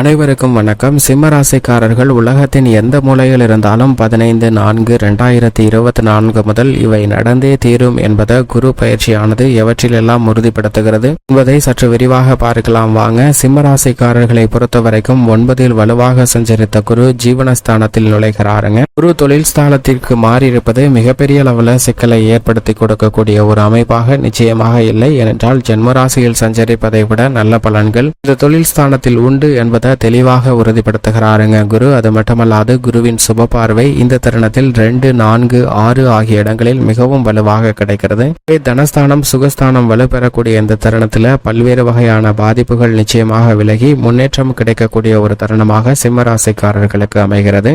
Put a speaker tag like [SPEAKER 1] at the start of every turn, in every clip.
[SPEAKER 1] அனைவருக்கும் வணக்கம். சிம்மராசிக்காரர்கள் உலகத்தின் எந்த மூலையில் இருந்தாலும் பதினைந்து நான்கு ரெண்டாயிரத்தி இருபத்தி நான்கு முதல் இவை நடந்தே தீரும் என்பதை குரு பயிற்சியானது எவற்றிலெல்லாம் உறுதிப்படுத்துகிறது என்பதை சற்று விரிவாக பார்க்கலாம். வாங்க சிம்மராசிக்காரர்களை பொறுத்த வரைக்கும் ஒன்பதில் வலுவாக சஞ்சரித்த குரு ஜீவனஸ்தானத்தில் நுழைகிறாருங்க. குரு தொழில் ஸ்தானத்திற்கு மாறியிருப்பது மிகப்பெரிய அளவில் சிக்கலை ஏற்படுத்தி கொடுக்கக்கூடிய ஒரு அமைப்பாக நிச்சயமாக இல்லை. ஏனென்றால் ஜென்மராசியில் சஞ்சரிப்பதை விட நல்ல பலன்கள் இந்த தொழில் ஸ்தானத்தில் உண்டு என்பது தெளிவாக உறுதிப்படுத்துகிறாருங்க குரு. அது மட்டுமல்லாது குருவின் சுப பார்வை இந்த தருணத்தில் ரெண்டு நான்கு ஆறு ஆகிய இடங்களில் மிகவும் வலுவாக கிடைக்கிறது. தனஸ்தானம் சுகஸ்தானம் வலுப்பெறக்கூடிய இந்த தருணத்தில் பல்வேறு வகையான பாதிப்புகள் நிச்சயமாக விலகி முன்னேற்றம் கிடைக்கக்கூடிய ஒரு தருணமாக சிம்மராசிக்காரர்களுக்கு அமைகிறது.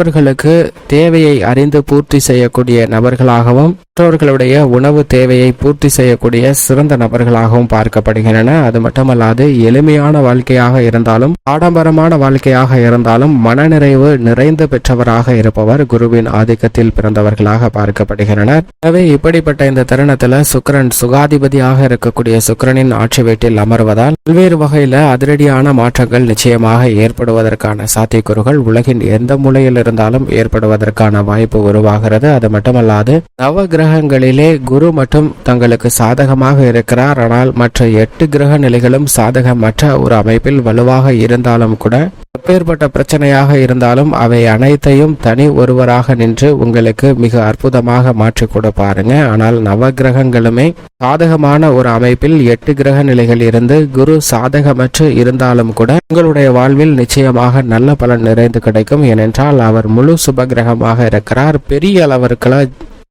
[SPEAKER 1] மற்றவர்களுக்கு தேவையை அறிந்து பூர்த்தி செய்யக்கூடிய நபர்களாகவும் மற்றவர்களுடைய உணவு தேவையை பூர்த்தி செய்யக்கூடிய சிறந்த நபர்களாகவும் பார்க்கப்படுகின்றன. அது மட்டுமல்லாது எளிமையான வாழ்க்கையாக இருந்தாலும் ஆடம்பரமான வாழ்க்கையாக இருந்தாலும் மனநிறைவு நிறைந்து பெற்றவராக இருப்பவர் குருவின் ஆதிக்கத்தில் பிறந்தவர்களாக பார்க்கப்படுகின்றனர். எனவே இப்படிப்பட்ட இந்த தருணத்துல சுக்கிரன் சுகாதிபதியாக இருக்கக்கூடிய சுக்கிரனின் ஆட்சி வீட்டில் அமர்வதால் பல்வேறு வகையில அதிரடியான மாற்றங்கள் நிச்சயமாக ஏற்படுவதற்கான சாத்தியக்கூறுகள் உலகின் எந்த மூலையில் இருந்தாலும் ஏற்படுவதற்கான வாய்ப்பு உருவாகிறது. அது மட்டுமல்லாது நவ கிரகங்களிலே குரு மட்டும் தங்களுக்கு சாதகமாக இருக்கிறார். ஆனால் மற்ற எட்டு கிரக நிலைகளும் சாதகமற்ற ஒரு அமைப்பில் வலுவாக இருந்தாலும் கூட எப்பேற்பட்ட பிரச்சனையாக இருந்தாலும் அவை அனைத்தையும் தனி ஒருவராக நின்று உங்களுக்கு மிக அற்புதமாக மாற்றி பாருங்க. ஆனால் நவ கிரகங்களுமே சாதகமான ஒரு அமைப்பில் எட்டு கிரக நிலைகள் இருந்து குரு சாதகமற்று இருந்தாலும் கூட உங்களுடைய வாழ்வில் நிச்சயமாக நல்ல பலன் நிறைந்து கிடைக்கும். ஏனென்றால் அவர் முழு சுப கிரகமாக இருக்கிறார். பெரிய அளவிற்குள்ள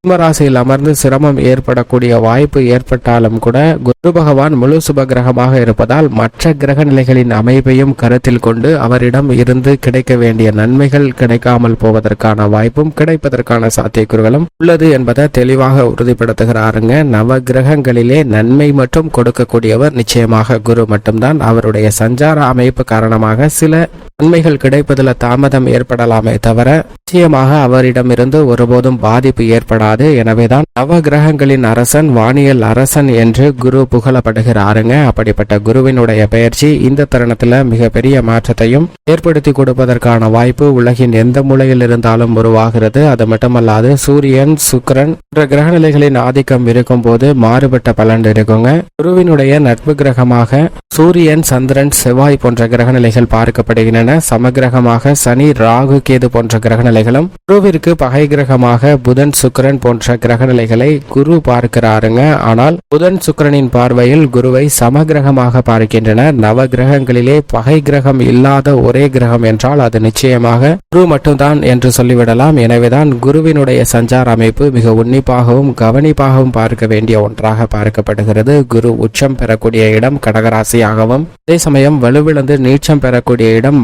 [SPEAKER 1] சிம்மராசியில் அமர்ந்து சிரமம் ஏற்படக்கூடிய வாய்ப்பு ஏற்பட்டாலும் கூட குரு பகவான் முழு சுப கிரகமாக இருப்பதால் மற்ற கிரக நிலைகளின் அமைப்பையும் கருத்தில் கொண்டு அவரிடம் இருந்து கிடைக்க வேண்டிய நன்மைகள் கிடைக்காமல் போவதற்கான வாய்ப்பும் கிடைப்பதற்கான சாத்தியக்கூறுகளும் உள்ளது என்பதை தெளிவாக உறுதிப்படுத்துகிறாருங்க. நவ கிரகங்களிலே நன்மை மட்டும் கொடுக்கக்கூடியவர் நிச்சயமாக குரு மட்டும்தான். அவருடைய சஞ்சார அமைப்பு காரணமாக சில நன்மைகள் கிடைப்பதில் தாமதம் ஏற்படலாமே தவிர நிச்சயமாக அவரிடமிருந்து ஒருபோதும் பாதிப்பு ஏற்படாது. எனவேதான் நவ கிரகங்களின் அரசன் வானியல் அரசன் என்று குரு புகழப்படுகிறாருங்க. அப்படிப்பட்ட குருவினுடைய பெயர்ச்சி இந்த தருணத்துல மிகப்பெரிய மாற்றத்தையும் ஏற்படுத்தி கொடுப்பதற்கான வாய்ப்பு உலகின் எந்த மூலையில் இருந்தாலும் உருவாகிறது. அது மட்டுமல்லாது சூரியன் சுக்கிரன் போன்ற கிரகநிலைகளின் ஆதிக்கம் இருக்கும் போது மாறுபட்ட பலன் இருக்குங்க. குருவினுடைய நட்பு கிரகமாக சூரியன் சந்திரன் செவ்வாய் போன்ற கிரகநிலைகள் பார்க்கப்படுகின்றன. என சமகிரகமாக சனி ராகு கேது போன்ற கிரகநிலைகளும் குருவிற்கு பகை கிரகமாக புதன் சுக்கரன் போன்ற கிரகநிலைகளை குரு பார்க்கிறாருங்க. ஆனால் புதன் சுக்கரனின் பார்வையில் குருவை சமகிரகமாக பார்க்கின்றன. நவ கிரகங்களிலே பகை கிரகம் இல்லாத ஒரே கிரகம் என்றால் அது நிச்சயமாக குரு மட்டும்தான் என்று சொல்லிவிடலாம். எனவேதான் குருவினுடைய சஞ்சார அமைப்பு மிக உன்னிப்பாகவும் கவனிப்பாகவும் பார்க்க வேண்டிய ஒன்றாக பார்க்கப்படுகிறது. குரு உச்சம் பெறக்கூடிய இடம் கடகராசியாகவும் அதே சமயம் வலுவிழந்து நீச்சம் பெறக்கூடிய இடம்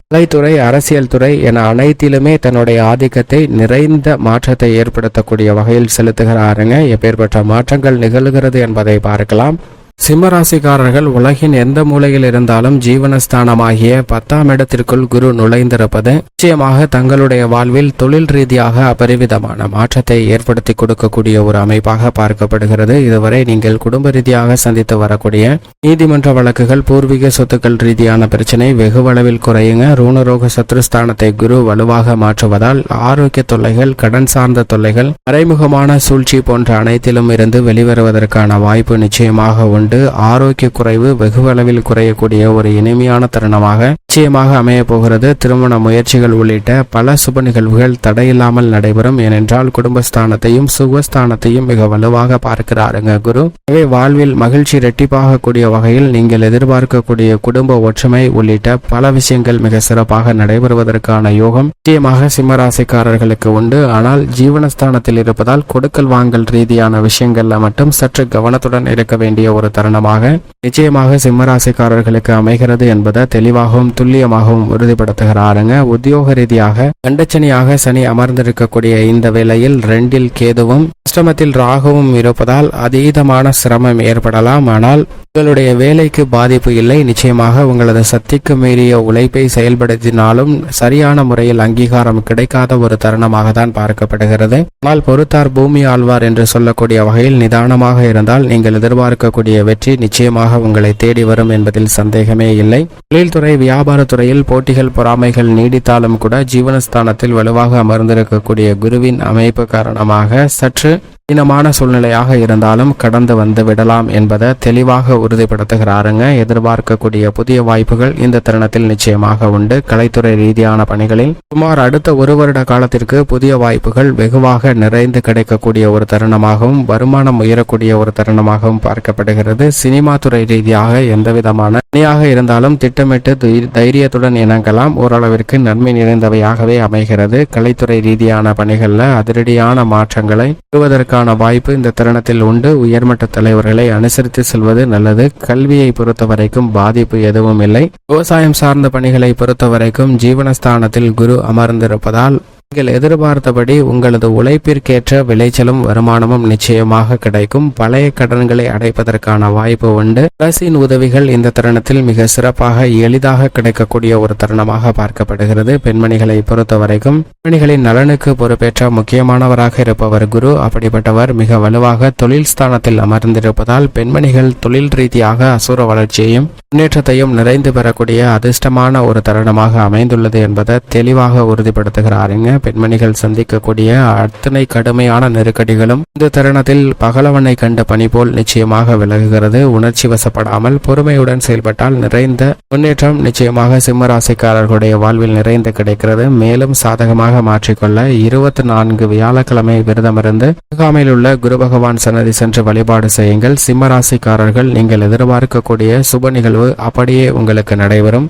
[SPEAKER 1] கலைத்துறை அரசியல் துறை என அனைத்திலுமே தன்னுடைய ஆதிக்கத்தை நிறைந்த மாற்றத்தை ஏற்படுத்தக்கூடிய வகையில் செலுத்துகிறாருங்க. எப்பேற்பட்ட மாற்றங்கள் நிகழ்கிறது என்பதை பார்க்கலாம். சிம்மராசிக்காரர்கள் உலகின் எந்த மூலையில் இருந்தாலும் ஜீவனஸ்தானமாகிய பத்தாம் இடத்திற்குள் குரு நுழைந்திருப்பது நிச்சயமாக தங்களுடைய வாழ்வில் தொழில் ரீதியாக அபரிவிதமான மாற்றத்தை ஏற்படுத்தி கொடுக்கக்கூடிய ஒரு அமைப்பாக பார்க்கப்படுகிறது. இதுவரை நீங்கள் குடும்ப ரீதியாக சந்தித்து வரக்கூடிய நீதிமன்ற வழக்குகள் பூர்வீக சொத்துக்கள் ரீதியான பிரச்சனை வெகுவளவில் குறையுங்க. ரூணரோக சத்ருஸ்தானத்தை குரு வலுவாக மாற்றுவதால் ஆரோக்கிய தொல்லைகள் கடன் சார்ந்த தொல்லைகள் மறைமுகமான சூழ்ச்சி போன்ற அனைத்திலும் இருந்து வெளிவருவதற்கான வாய்ப்பு நிச்சயமாக கொண்டு ஆரோக்கிய குறைவு வெகுவளவில் குறையக்கூடிய ஒரு இனிமையான தருணமாக நிச்சயமாக அமைய போகிறது திருமண முயற்சிகள் உள்ளிட்ட பல சுப நிகழ்வுகள் தடையில்லாமல் நடைபெறும். ஏனென்றால் குடும்பஸ்தானத்தையும் சுகஸ்தானத்தையும் மிக வலுவாக பார்க்கிறாருங்க குரு. எனவே வாழ்வில் மகிழ்ச்சி இரட்டிப்பாகக்கூடிய வகையில் நீங்கள் எதிர்பார்க்கக்கூடிய குடும்ப ஒற்றுமை உள்ளிட்ட பல விஷயங்கள் மிக சிறப்பாக நடைபெறுவதற்கான யோகம் நிச்சயமாக சிம்மராசிக்காரர்களுக்கு உண்டு. ஆனால் ஜீவனஸ்தானத்தில் இருப்பதால் கொடுக்கல் வாங்கல் ரீதியான விஷயங்கள்ல மட்டும் சற்று கவனத்துடன் இருக்க வேண்டிய ஒரு தருணமாக நிச்சயமாக சிம்மராசிக்காரர்களுக்கு அமைகிறது என்பதை தெளிவாகவும் துல்லியமாகவும் உறுதிப்படுத்துகிறாருங்க. உத்தியோக ரீதியாக கண்டச்சனியாக சனி அமர்ந்திருக்கக்கூடிய இந்த வேளையில் ரெண்டில் கேதுவும் அஷ்டமத்தில் ராகுவும் இருப்பதால் அதீதமான சிரமம் ஏற்படலாம். ஆனால் உங்களுடைய வேலைக்கு பாதிப்பு இல்லை. நிச்சயமாக உங்களது சக்திக்கு மீறிய உழைப்பை செயல்படுத்தினாலும் சரியான முறையில் அங்கீகாரம் கிடைக்காத ஒரு தருணமாக தான் பார்க்கப்படுகிறது. ஆனால் பொறுத்தார் பூமி ஆழ்வார் என்று சொல்லக்கூடிய வகையில் நிதானமாக இருந்தால் நீங்கள் எதிர்பார்க்கக்கூடிய வெற்றி நிச்சயமாக உங்களை தேடி வரும் என்பதில் சந்தேகமே இல்லை. தொழில்துறை வியாபாரத்துறையில் போட்டிகள் பொறாமைகள் நீடித்தாலும் கூட ஜீவனஸ்தானத்தில் வலுவாக அமர்ந்திருக்கக்கூடிய குருவின் அமைப்பு காரணமாக சற்று கடினமான சூழ்நிலையாக இருந்தாலும் கடந்து வந்து விடலாம் என்பதை தெளிவாக உறுதிப்படுத்துகிறாருங்க. எதிர்பார்க்கக்கூடிய புதிய வாய்ப்புகள் இந்த தருணத்தில் நிச்சயமாக உண்டு. கலைத்துறை ரீதியான பணிகளில் சுமார் அடுத்த ஒரு வருட காலத்திற்கு புதிய வாய்ப்புகள் வெகுவாக நிறைந்து கிடைக்கக்கூடிய ஒரு தருணமாகவும் வருமானம் உயரக்கூடிய ஒரு தருணமாகவும் பார்க்கப்படுகிறது. சினிமா துறை ரீதியாக எந்தவிதமான பணியாக இருந்தாலும் திட்டமிட்டு தைரியத்துடன் இணங்கலாம். ஓரளவிற்கு நன்மை நிறைந்தவையாகவே அமைகிறது. கலைத்துறை ரீதியான பணிகளில் அதிரடியான மாற்றங்களை பெறுவதற்கான வாய்ப்பு இந்த தருணத்தில் உண்டு. உயர்மட்ட தலைவர்களை அனுசரித்து செல்வது நல்லது. கல்வியை பொறுத்த வரைக்கும் பாதிப்பு எதுவும் இல்லை. விவசாயம் சார்ந்த பணிகளை பொறுத்த வரைக்கும் ஜீவனஸ்தானத்தில் குரு அமர்ந்திருப்பதால் நீங்கள் எதிர்பார்த்தபடி உங்களது உழைப்பிற்கேற்ற விளைச்சலும் வருமானமும் நிச்சயமாக கிடைக்கும். பழைய கடன்களை அடைப்பதற்கான வாய்ப்பு உண்டு. அரசின் உதவிகள் இந்த தருணத்தில் மிக சிறப்பாக எளிதாக கிடைக்கக்கூடிய ஒரு தருணமாக பார்க்கப்படுகிறது. பெண்மணிகளை பொறுத்த வரைக்கும் பெண்மணிகளின் நலனுக்கு பொறுப்பேற்ற முக்கியமானவராக இருப்பவர் குரு. அப்படிப்பட்டவர் மிக வலுவாக தொழில் ஸ்தானத்தில் அமர்ந்திருப்பதால் பெண்மணிகள் தொழில் ரீதியாக அசுர வளர்ச்சியையும் முன்னேற்றத்தையும் நிறைந்து பெறக்கூடிய அதிர்ஷ்டமான ஒரு தருணமாக அமைந்துள்ளது என்பதை தெளிவாக உறுதிப்படுத்துகிறாருங்க. பெண்மணிகள் சந்திக்கக்கூடிய அத்தனை கடுமையான நெருக்கடிகளும் இந்த தருணத்தில் பகலவனை கண்ட பணி போல் நிச்சயமாக விலகுகிறது. உணர்ச்சி வசப்படாமல் பொறுமையுடன் செயல்பட்டால் நிறைந்த முன்னேற்றம் நிச்சயமாக சிம்மராசிக்காரர்களுடைய வாழ்வில் நிறைந்து கிடைக்கிறது. மேலும் சாதகமாக மாற்றிக்கொள்ள இருபத்தி நான்கு வியாழக்கிழமை விரதமிருந்து அருகாமையில் உள்ள குரு பகவான் சன்னதி சென்று வழிபாடு செய்யுங்கள். சிம்மராசிக்காரர்கள் நீங்கள் எதிர்பார்க்கக்கூடிய சுப நிகழ்வு அப்படியே உங்களுக்கு நடைபெறும்.